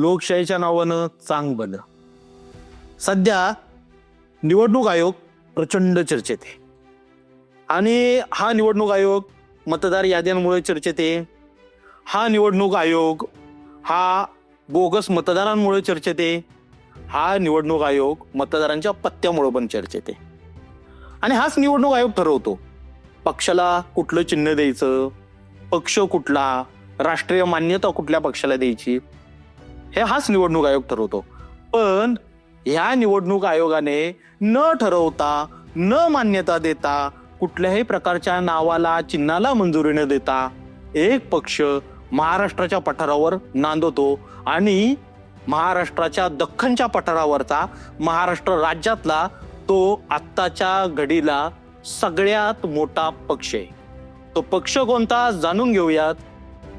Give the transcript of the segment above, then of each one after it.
लोकशाहीच्या नावानं चांग बन. सध्या निवडणूक आयोग प्रचंड चर्चेत आहे. आणि हा निवडणूक आयोग मतदार याद्यांमुळे चर्चेत आहे. हा निवडणूक आयोग हा बोगस मतदारांमुळे चर्चेत आहे. हा निवडणूक आयोग मतदारांच्या पत्त्यामुळे पण चर्चेत आहे. आणि हाच निवडणूक आयोग ठरवतो. पक्षाला कुठलं चिन्ह द्यायचं पक्ष कुठला राष्ट्रीय मान्यता कुठल्या पक्षाला द्यायची हे हाच निवडणूक आयोग ठरवतो. पण ह्या निवडणूक आयोगाने न ठरवता न मान्यता देता कुठल्याही प्रकारच्या नावाला चिन्हाला मंजुरी न देता एक पक्ष महाराष्ट्राच्या पठारावर नांदवतो आणि महाराष्ट्राच्या दख्खनच्या पठारावरचा महाराष्ट्र राज्यातला तो आत्ताच्या घडीला सगळ्यात मोठा पक्ष आहे. तो पक्ष कोणता जाणून घेऊयात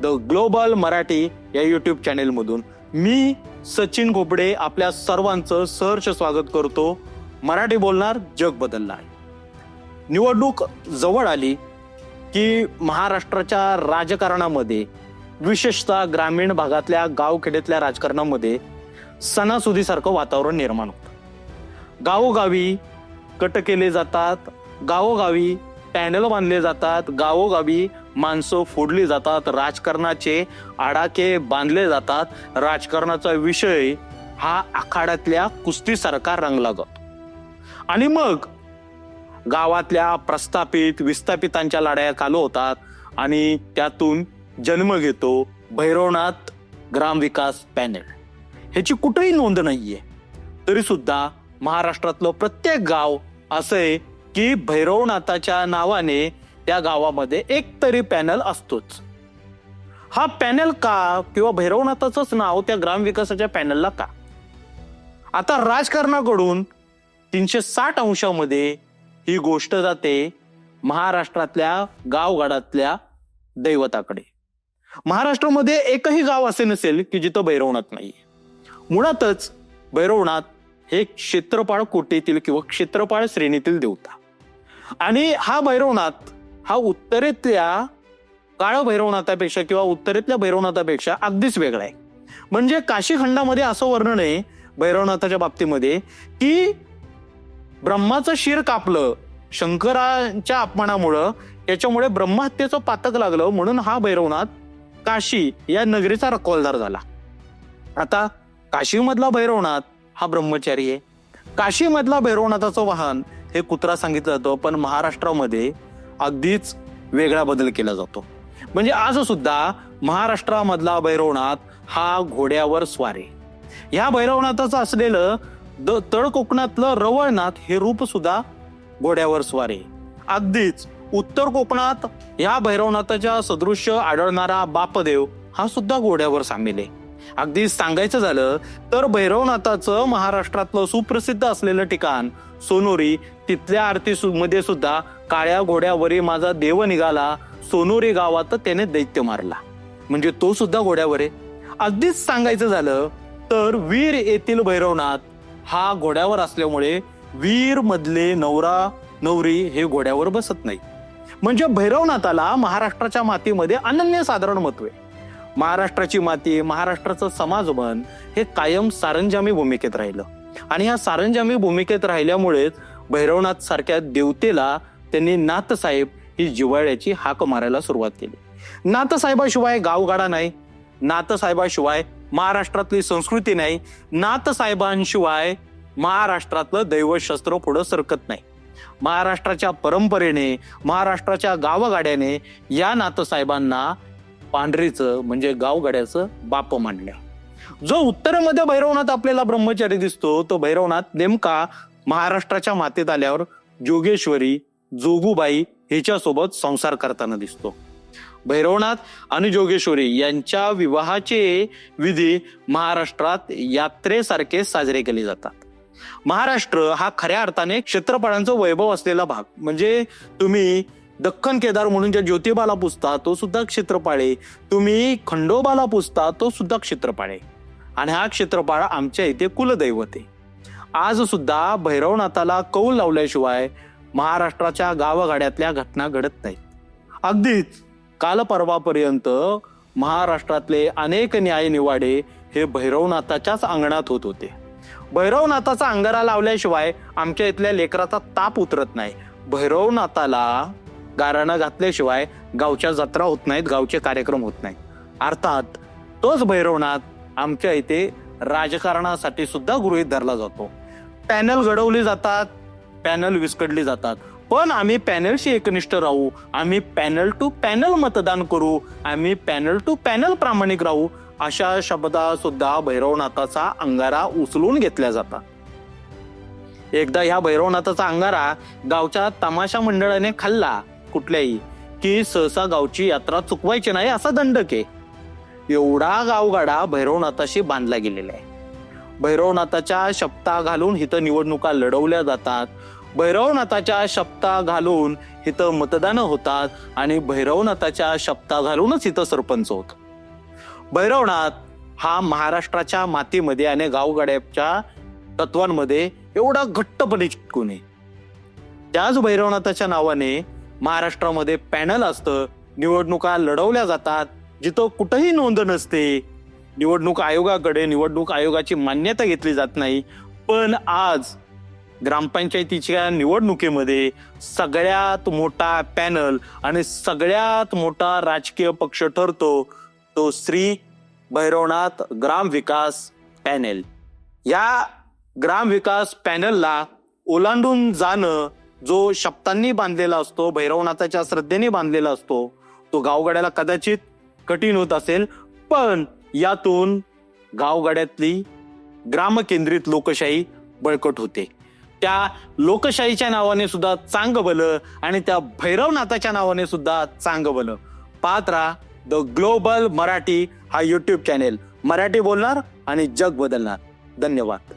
द ग्लोबल मराठी या यूट्यूब चॅनेलमधून मी सचिन घोपडे आपल्या सर्वांचं सहर्ष स्वागत करतो. मराठी बोलणार जग बदलणार. निवडणूक जवळ आली की महाराष्ट्राच्या राजकारणामध्ये विशेषतः ग्रामीण भागातल्या गावखेड्यातल्या राजकारणामध्ये सणासुदीसारखं वातावरण निर्माण होतं. गावोगावी कट केले जातात गावोगावी पॅनल बांधले जातात गावोगावी माणसं फोडली जातात राजकारणाचे आडाके बांधले जातात. राजकारणाचा विषय हा आखाड्यातल्या कुस्तीसारखा रंगला जातो आणि मग गावातल्या प्रस्थापित विस्थापितांच्या लढाया चालू होतात आणि त्यातून जन्म घेतो भैरवनाथ ग्रामविकास पॅनेल. ह्याची कुठेही नोंद नाहीये. तरी सुद्धा महाराष्ट्रातलं प्रत्येक गाव असं आहे की भैरवनाथाच्या नावाने त्या गावामध्ये एक तरी पॅनल असतोच. हा पॅनल का किंवा भैरवनाथाचंच नाव त्या ग्रामविकासाच्या पॅनलला का? आता राजकारणाकडून तीनशे साठ अंशामध्ये ही गोष्ट जाते महाराष्ट्रातल्या गावगाडातल्या दैवताकडे. महाराष्ट्रामध्ये एकही गाव असे नसेल की जिथं भैरवनाथ नाही मुळातच भैरवनाथ हे क्षेत्रपाळ कोटीतील किंवा क्षेत्रपाळ श्रेणीतील देवता. आणि हा भैरवनाथ हा उत्तरेतल्या काळ भैरवनाथापेक्षा किंवा उत्तरेतल्या भैरवनाथापेक्षा अगदीच वेगळा आहे. म्हणजे काशी खंडामध्ये असं वर्णन आहे भैरवनाथाच्या बाबतीमध्ये की ब्रह्माचं शिर कापलं शंकराच्या अपमानामुळं त्याच्यामुळे ब्रह्महत्येचं पातक लागलं म्हणून हा भैरवनाथ काशी या नगरीचा रखवालदार झाला. आता काशीमधला भैरवनाथ हा ब्रह्मचारी आहे. काशीमधला भैरवनाथाचं वाहन हे कुत्रा सांगितलं जातं पण महाराष्ट्रामध्ये अगदीच वेगळा बदल केला जातो. म्हणजे आज सुद्धा महाराष्ट्रामधला भैरवनाथ हा घोड्यावर स्वारे. ह्या भैरवनाथाचं असलेलं द तळ कोकणातलं रवळनाथ हे रूप सुद्धा घोड्यावर स्वारे. अगदीच उत्तर कोकणात ह्या भैरवनाथाच्या सदृश्य आढळणारा बापदेव हा सुद्धा घोड्यावर सामील आहे. अगदी सांगायचं झालं तर भैरवनाथाचं महाराष्ट्रातलं सुप्रसिद्ध असलेलं ठिकाण सोनोरी तिथल्या आरती सु- मध्ये सुद्धा काळ्या घोड्यावरी माझा देव निघाला. सोनोरी गावात त्याने दैत्य मारला. म्हणजे तो सुद्धा घोड्यावर. आहे अगदीच सांगायचं झालं तर वीर येथील भैरवनाथ हा घोड्यावर असल्यामुळे वीर मधले नवरा नवरी हे घोड्यावर बसत नाही. म्हणजे भैरवनाथाला महाराष्ट्राच्या मातीमध्ये अनन्य साधारण महत्त्व आहे. महाराष्ट्राची माती महाराष्ट्राचं समाजबन हे कायम सारंजामी भूमिकेत राहिलं. आणि या सारंजामी भूमिकेत राहिल्यामुळेच भैरवनाथ सारख्या देवतेला त्यांनी नाथसाहेब ही जिव्हाळ्याची हाक मारायला सुरुवात केली. नाथसाहेबाशिवाय गावगाडा नाही. नाथसाहेबाशिवाय महाराष्ट्रातली संस्कृती नाही. नाथसाहेबांशिवाय महाराष्ट्रातलं दैवशस्त्र पुढं सरकत नाही. महाराष्ट्राच्या परंपरेने महाराष्ट्राच्या गावगाड्याने या नाथसाहेबांना पांढरीचं म्हणजे गावगड्याचं बाप मांडल्या जो उत्तरेमध्ये भैरवनाथ आपल्याला ब्रह्मचारी दिसतो तो भैरवनाथ नेमका महाराष्ट्राच्या मातेत आल्यावर जोगेश्वरी जोगूबाई हिच्यासोबत संसार करताना दिसतो. भैरवनाथ आणि जोगेश्वरी यांच्या विवाहाचे विधी महाराष्ट्रात यात्रेसारखे साजरे केले जातात. महाराष्ट्र हा खऱ्या अर्थाने क्षेत्रफळांचं वैभव असलेला भाग. म्हणजे तुम्ही दख्खन केदार म्हणून ज्या ज्योतिबाला पुजता तो सुद्धा क्षेत्रपाळे. तुम्ही खंडोबाला पुजता तो सुद्धा क्षेत्रपाळे. आणि हा क्षेत्रपाळ आमच्या इथे कुलदैवत. आहे आज सुद्धा भैरवनाथाला कौल लावल्याशिवाय महाराष्ट्राच्या गावगाड्यातल्या घटना घडत नाहीत. अगदीच काल परवापर्यंत महाराष्ट्रातले अनेक न्याय निवाडे हे भैरवनाथाच्याच अंगणात होत होते. भैरवनाथाचा अंगारा लावल्याशिवाय आमच्या इथल्या लेकराचा ताप उतरत नाही. भैरवनाथाला गाराणं घातल्याशिवाय गावच्या जत्रा होत नाहीत गावचे कार्यक्रम होत नाहीत. अर्थात तोच भैरवनाथ आमच्या इथे राजकारणासाठी सुद्धा गृहीत धरला जातो. पॅनल घडवली जातात पॅनल विस्कडली जातात. पण आम्ही पॅनलशी एकनिष्ठ राहू आम्ही पॅनल टू पॅनल मतदान करू आम्ही पॅनल टू पॅनल प्रामाणिक राहू अशा शब्दा सुद्धा भैरवनाथाचा अंगारा उचलून घेतल्या जातात. एकदा ह्या भैरवनाथाचा अंगारा गावच्या तमाशा मंडळाने खाल्ला कुठल्याही की सहसा गावची यात्रा चुकवायची नाही असा दंडक आहे एवढा गावगाडा भैरवनाथाशी बांधला गेलेला आहे. भैरवनाथाच्या शपथा घालून इथं निवडणुका लढवल्या जातात. भैरवनाथाच्या शब्दा घालून इथं मतदानं होतात आणि भैरवनाथाच्या शब्दा घालूनच इथं सरपंच होत भैरवनाथ हा महाराष्ट्राच्या मातीमध्ये आणि गावगाड्याच्या तत्वांमध्ये एवढा घट्टपणे चिटकून आहे. त्याच भैरवनाथाच्या नावाने महाराष्ट्रामध्ये पॅनल असतं. निवडणुका लढवल्या जातात. जिथं कुठंही नोंद नसते. निवडणूक आयोगाकडे निवडणूक आयोगाची मान्यता घेतली जात नाही. पण आज ग्रामपंचायतीच्या निवडणुकीमध्ये सगळ्यात मोठा पॅनल आणि सगळ्यात मोठा राजकीय पक्ष ठरतो तो श्री भैरवनाथ ग्राम विकास पॅनेल. या ग्राम विकास पॅनलला ओलांडून जाणं जो शब्दांनी बांधलेला असतो भैरवनाथाच्या श्रद्धेने बांधलेला असतो तो गावगाड्याला कदाचित कठीण होत असेल पण यातून गावगाड्यातली ग्रामकेंद्रित लोकशाही बळकट होते. त्या लोकशाहीच्या नावाने सुद्धा चांग भलं आणि त्या भैरवनाथाच्या नावाने सुद्धा चांग भलं पाहत राहा द ग्लोबल मराठी हा यूट्यूब चॅनेल मराठी बोलणार आणि जग बदलणार. धन्यवाद.